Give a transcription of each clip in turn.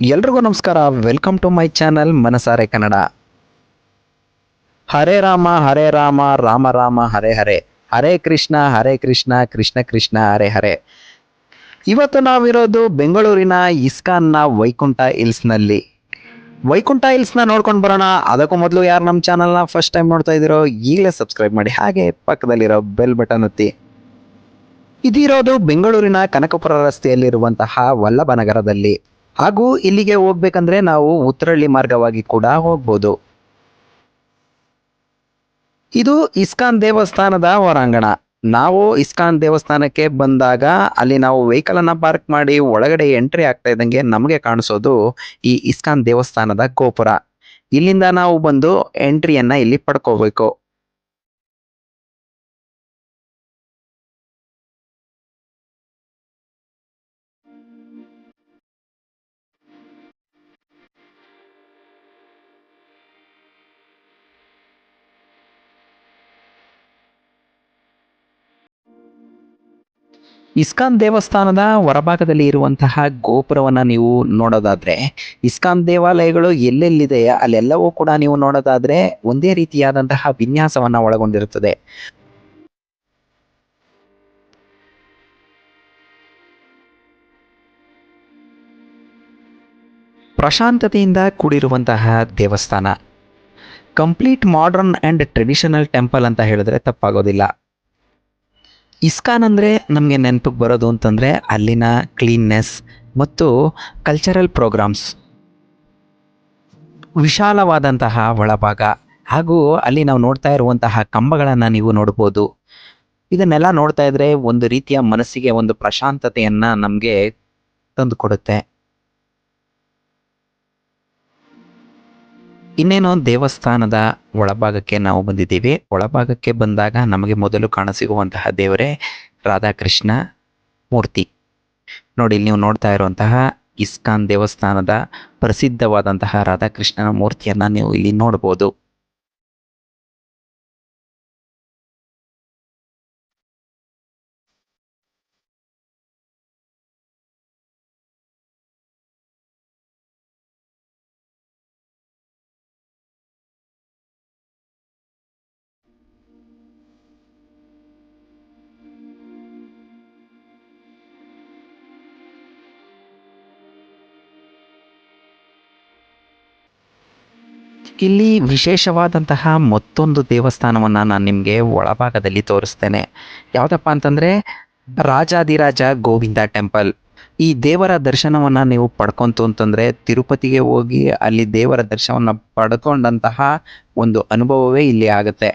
ಎಲ್ರಿಗೂ ನಮಸ್ಕಾರ. Welcome to my channel ಮನಸಾರೆ ಕನ್ನಡ. ಹರೇ ರಾಮ ಹರೇ ರಾಮ ರಾಮ ರಾಮ, ಹರೇ ಹರೇ. ಹರೇ ಕೃಷ್ಣ ಹರೇ ಕೃಷ್ಣ ಕೃಷ್ಣ ಕೃಷ್ಣ, ಹರೇ ಹರೇ. ಇವತ್ತು ನಾವಿರೋದು ಬೆಂಗಳೂರಿನ ಇಸ್ಕಾನ್ನ ವೈಕುಂಠ ಹಿಲ್ಸ್ನಲ್ಲಿ. ವೈಕುಂಠ ಹಿಲ್ಸ್ನ ನೋಡ್ಕೊಂಡು ಬರೋಣ. ಅದಕ್ಕೂ ಮೊದಲು ಯಾರು ನಮ್ಮ ಚಾನಲ್ನ ಫಸ್ಟ್ ಟೈಮ್ ನೋಡ್ತಾ ಇದ್ದೀರೋ, ಈಗಲೇ ಸಬ್ಸ್ಕ್ರೈಬ್ ಮಾಡಿ. ಹಾಗೆ ಪಕ್ಕದಲ್ಲಿರೋ ಬೆಲ್ ಬಟನ್ ಒತ್ತಿ. ಇದಿರೋದು ಬೆಂಗಳೂರಿನ ಕನಕಪುರ ರಸ್ತೆಯಲ್ಲಿರುವಂತಹ ವಲ್ಲಭ ನಗರದಲ್ಲಿ ಹಾಗೂ ಇಲ್ಲಿಗೆ ಹೋಗ್ಬೇಕಂದ್ರೆ ನಾವು ಉತ್ತರಳ್ಳಿ ಮಾರ್ಗವಾಗಿ ಕೂಡ ಹೋಗ್ಬೋದು. ಇದು ಇಸ್ಕಾನ್ ದೇವಸ್ಥಾನದ ಹೊರಾಂಗಣ. ನಾವು ಇಸ್ಕಾನ್ ದೇವಸ್ಥಾನಕ್ಕೆ ಬಂದಾಗ ಅಲ್ಲಿ ನಾವು ವೆಹಿಕಲ್ ಅನ್ನ ಪಾರ್ಕ್ ಮಾಡಿ ಒಳಗಡೆ ಎಂಟ್ರಿ ಆಗ್ತಾ ಇದ್ದಂಗೆ ನಮಗೆ ಕಾಣಿಸೋದು ಈ ಇಸ್ಕಾನ್ ದೇವಸ್ಥಾನದ ಗೋಪುರ. ಇಲ್ಲಿಂದ ನಾವು ಬಂದು ಎಂಟ್ರಿಯನ್ನ ಇಲ್ಲಿ ಪಡ್ಕೋಬೇಕು. ಇಸ್ಕಾನ್ ದೇವಸ್ಥಾನದ ಹೊರಭಾಗದಲ್ಲಿ ಇರುವಂತಹ ಗೋಪುರವನ್ನು ನೀವು ನೋಡೋದಾದರೆ, ಇಸ್ಕಾನ್ ದೇವಾಲಯಗಳು ಎಲ್ಲೆಲ್ಲಿದೆ ಅಲ್ಲೆಲ್ಲವೂ ಕೂಡ ನೀವು ನೋಡೋದಾದರೆ ಒಂದೇ ರೀತಿಯಾದಂತಹ ವಿನ್ಯಾಸವನ್ನು ಒಳಗೊಂಡಿರುತ್ತದೆ. ಪ್ರಶಾಂತತೆಯಿಂದ ಕೂಡಿರುವಂತಹ ದೇವಸ್ಥಾನ. Complete modern and traditional temple ಅಂತ ಹೇಳಿದ್ರೆ ತಪ್ಪಾಗೋದಿಲ್ಲ. ಇಸ್ಕಾನ್ ಅಂದರೆ ನಮಗೆ ನೆನಪಿಗೆ ಬರೋದು ಅಂತಂದರೆ ಅಲ್ಲಿನ ಕ್ಲೀನ್ನೆಸ್ ಮತ್ತು ಕಲ್ಚರಲ್ ಪ್ರೋಗ್ರಾಮ್ಸ್ ವಿಶಾಲವಾದಂತಹ ಒಳಭಾಗ ಹಾಗೂ ಅಲ್ಲಿ ನಾವು ನೋಡ್ತಾ ಇರುವಂತಹ ಕಂಬಗಳನ್ನು ನೀವು ನೋಡ್ಬೋದು. ಇದನ್ನೆಲ್ಲ ನೋಡ್ತಾ ಇದ್ರೆ ಒಂದು ರೀತಿಯ ಮನಸ್ಸಿಗೆ ಒಂದು ಪ್ರಶಾಂತತೆಯನ್ನು ನಮಗೆ ತಂದುಕೊಡುತ್ತೆ ಇನ್ನೇನೋ ದೇವಸ್ಥಾನದ ಒಳಭಾಗಕ್ಕೆ ನಾವು ಬಂದಿದ್ದೀವಿ. ಒಳಭಾಗಕ್ಕೆ ಬಂದಾಗ ನಮಗೆ ಮೊದಲು ಕಾಣಸಿಗುವಂತಹ ದೇವರೇ ರಾಧಾಕೃಷ್ಣ ಮೂರ್ತಿ. ನೋಡಿ, ಇಲ್ಲಿ ನೀವು ನೋಡ್ತಾ ಇರುವಂತಹ ಇಸ್ಕಾನ್ ದೇವಸ್ಥಾನದ ಪ್ರಸಿದ್ಧವಾದಂತಹ ರಾಧಾಕೃಷ್ಣನ ಮೂರ್ತಿಯನ್ನ ನೀವು ಇಲ್ಲಿ ನೋಡ್ಬೋದು. ಇಲ್ಲಿ ವಿಶೇಷವಾದಂತಹ ಮತ್ತೊಂದು ದೇವಸ್ಥಾನವನ್ನು ನಾನು ನಿಮಗೆ ಒಳಭಾಗದಲ್ಲಿ ತೋರಿಸ್ತೇನೆ. ಯಾವುದಪ್ಪ ಅಂತಂದರೆ ರಾಜಾದಿರಾಜ ಗೋವಿಂದ ಟೆಂಪಲ್. ಈ ದೇವರ ದರ್ಶನವನ್ನು ನೀವು ಪಡ್ಕೊಂತು ಅಂತಂದರೆ ತಿರುಪತಿಗೆ ಹೋಗಿ ಅಲ್ಲಿ ದೇವರ ದರ್ಶನವನ್ನು ಪಡ್ಕೊಂಡಂತಹ ಒಂದು ಅನುಭವವೇ ಇಲ್ಲಿ ಆಗುತ್ತೆ.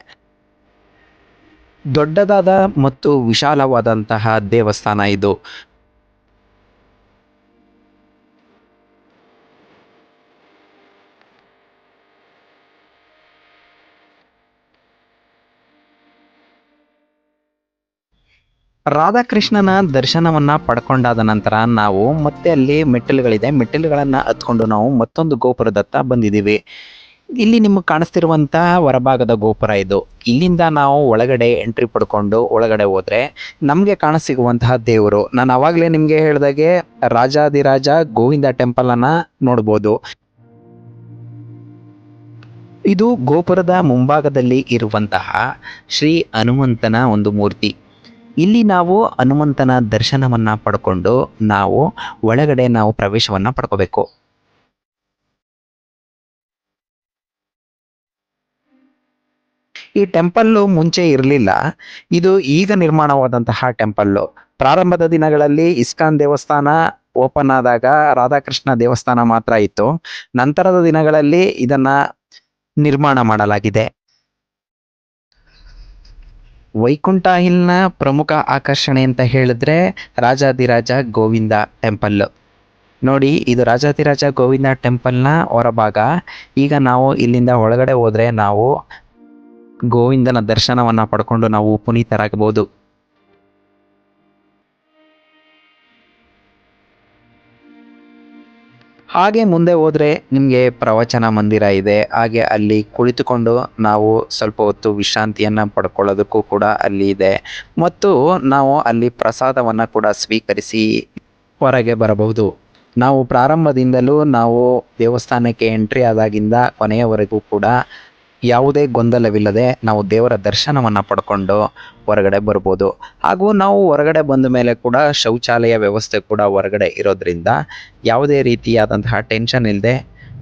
ದೊಡ್ಡದಾದ ಮತ್ತು ವಿಶಾಲವಾದಂತಹ ದೇವಸ್ಥಾನ ಇದು. ರಾಧಾಕೃಷ್ಣನ ದರ್ಶನವನ್ನ ಪಡ್ಕೊಂಡಾದ ನಂತರ ನಾವು ಮತ್ತೆ ಅಲ್ಲಿ ಮೆಟ್ಟಿಲುಗಳಿದೆ. ಮೆಟ್ಟಿಲುಗಳನ್ನ ಹತ್ಕೊಂಡು ನಾವು ಮತ್ತೊಂದು ಗೋಪುರದತ್ತ ಬಂದಿದ್ದೀವಿ. ಇಲ್ಲಿ ನಿಮಗೆ ಕಾಣಿಸ್ತಿರುವಂತಹ ಹೊರಭಾಗದ ಗೋಪುರ ಇದು. ಇಲ್ಲಿಂದ ನಾವು ಒಳಗಡೆ ಎಂಟ್ರಿ ಪಡ್ಕೊಂಡು ಒಳಗಡೆ ಹೋದ್ರೆ ನಮಗೆ ಕಾಣಸಿಗುವಂತಹ ದೇವರು. ನಾನು ಅವಾಗಲೇ ನಿಮಗೆ ಹೇಳಿದಾಗೆ ರಾಜಾದಿರಾಜ ಗೋವಿಂದ ಟೆಂಪಲ್ ಅನ್ನ ನೋಡ್ಬೋದು. ಇದು ಗೋಪುರದ ಮುಂಭಾಗದಲ್ಲಿ ಇರುವಂತಹ ಶ್ರೀ ಹನುಮಂತನ ಒಂದು ಮೂರ್ತಿ. ಇಲ್ಲಿ ನಾವು ಹನುಮಂತನ ದರ್ಶನವನ್ನು ಪಡ್ಕೊಂಡು ನಾವು ಒಳಗಡೆ ನಾವು ಪ್ರವೇಶವನ್ನು ಪಡ್ಕೋಬೇಕು. ಈ ಟೆಂಪಲ್ಲು ಮುಂಚೆ ಇರಲಿಲ್ಲ. ಇದು ಈಗ ನಿರ್ಮಾಣವಾದಂತಹ ಟೆಂಪಲ್ಲು. ಪ್ರಾರಂಭದ ದಿನಗಳಲ್ಲಿ ಇಸ್ಕಾನ್ ದೇವಸ್ಥಾನ ಓಪನ್ ಆದಾಗ ರಾಧಾಕೃಷ್ಣ ದೇವಸ್ಥಾನ ಮಾತ್ರ ಇತ್ತು. ನಂತರದ ದಿನಗಳಲ್ಲಿ ಇದನ್ನ ನಿರ್ಮಾಣ ಮಾಡಲಾಗಿದೆ. ವೈಕುಂಠ ಹಿಲ್ನ ಪ್ರಮುಖ ಆಕರ್ಷಣೆ ಅಂತ ಹೇಳಿದ್ರೆ ರಾಜಾದಿರಾಜ ಗೋವಿಂದ ಟೆಂಪಲ್. ನೋಡಿ, ಇದು ರಾಜಾದಿರಾಜ ಗೋವಿಂದ ಟೆಂಪಲ್ನ ಹೊರಭಾಗ. ಈಗ ನಾವು ಇಲ್ಲಿಂದ ಒಳಗಡೆ ಹೋದರೆ ನಾವು ಗೋವಿಂದನ ದರ್ಶನವನ್ನ ಪಡ್ಕೊಂಡು ನಾವು ಪುನೀತರಾಗಬಹುದು. ಹಾಗೆ ಮುಂದೆ ಹೋದರೆ ನಿಮಗೆ ಪ್ರವಚನ ಮಂದಿರ ಇದೆ. ಹಾಗೆ ಅಲ್ಲಿ ಕುಳಿತುಕೊಂಡು ನಾವು ಸ್ವಲ್ಪ ಹೊತ್ತು ವಿಶ್ರಾಂತಿಯನ್ನು ಪಡ್ಕೊಳ್ಳೋದಕ್ಕೂ ಕೂಡ ಅಲ್ಲಿ ಇದೆ. ಮತ್ತು ನಾವು ಅಲ್ಲಿ ಪ್ರಸಾದವನ್ನ ಕೂಡ ಸ್ವೀಕರಿಸಿ ಹೊರಗೆ ಬರಬಹುದು. ನಾವು ಪ್ರಾರಂಭದಿಂದಲೂ ನಾವು ದೇವಸ್ಥಾನಕ್ಕೆ ಎಂಟ್ರಿ ಆದಾಗಿಂದ ಕೊನೆಯವರೆಗೂ ಕೂಡ ಯಾವುದೇ ಗೊಂದಲವಿಲ್ಲದೆ ನಾವು ದೇವರ ದರ್ಶನವನ್ನು ಪಡ್ಕೊಂಡು ಹೊರಗಡೆ ಬರ್ಬೋದು. ಹಾಗೂ ನಾವು ಹೊರಗಡೆ ಬಂದ ಮೇಲೆ ಕೂಡ ಶೌಚಾಲಯ ವ್ಯವಸ್ಥೆ ಕೂಡ ಹೊರಗಡೆ ಇರೋದ್ರಿಂದ ಯಾವುದೇ ರೀತಿಯಾದಂತಹ ಟೆನ್ಷನ್ ಇಲ್ಲದೆ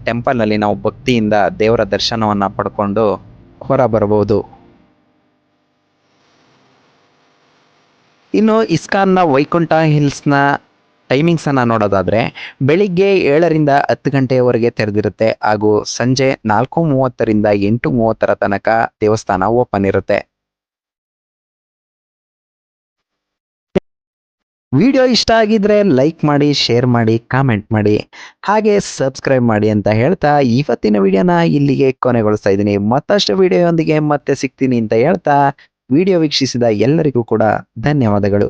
ಟೆಂಪಲ್ನಲ್ಲಿ ನಾವು ಭಕ್ತಿಯಿಂದ ದೇವರ ದರ್ಶನವನ್ನು ಪಡ್ಕೊಂಡು ಹೊರ ಬರ್ಬೋದು ಇನ್ನು ಇಸ್ಕಾನ್ನ ವೈಕುಂಠ ಹಿಲ್ಸ್ನ ಟೈಮಿಂಗ್ಸನ್ನು ನೋಡೋದಾದರೆ ಬೆಳಿಗ್ಗೆ ಏಳರಿಂದ ಹತ್ತು ಗಂಟೆಯವರೆಗೆ ತೆರೆದಿರುತ್ತೆ ಹಾಗೂ ಸಂಜೆ ನಾಲ್ಕು ಮೂವತ್ತರಿಂದ ಎಂಟು ಮೂವತ್ತರ ತನಕ ದೇವಸ್ಥಾನ ಓಪನ್ ಇರುತ್ತೆ. ವಿಡಿಯೋ ಇಷ್ಟ ಆಗಿದ್ರೆ ಲೈಕ್ ಮಾಡಿ ಶೇರ್ ಮಾಡಿ ಕಾಮೆಂಟ್ ಮಾಡಿ, ಹಾಗೆ ಸಬ್ಸ್ಕ್ರೈಬ್ ಮಾಡಿ ಅಂತ ಹೇಳ್ತಾ ಇವತ್ತಿನ ವಿಡಿಯೋನ ಇಲ್ಲಿಗೆ ಕೊನೆಗೊಳಿಸ್ತಾ ಇದ್ದೀನಿ. ಮತ್ತಷ್ಟು ವಿಡಿಯೋಯೊಂದಿಗೆ ಮತ್ತೆ ಸಿಗ್ತೀನಿ ಅಂತ ಹೇಳ್ತಾ ವಿಡಿಯೋ ವೀಕ್ಷಿಸಿದ ಎಲ್ಲರಿಗೂ ಕೂಡ ಧನ್ಯವಾದಗಳು.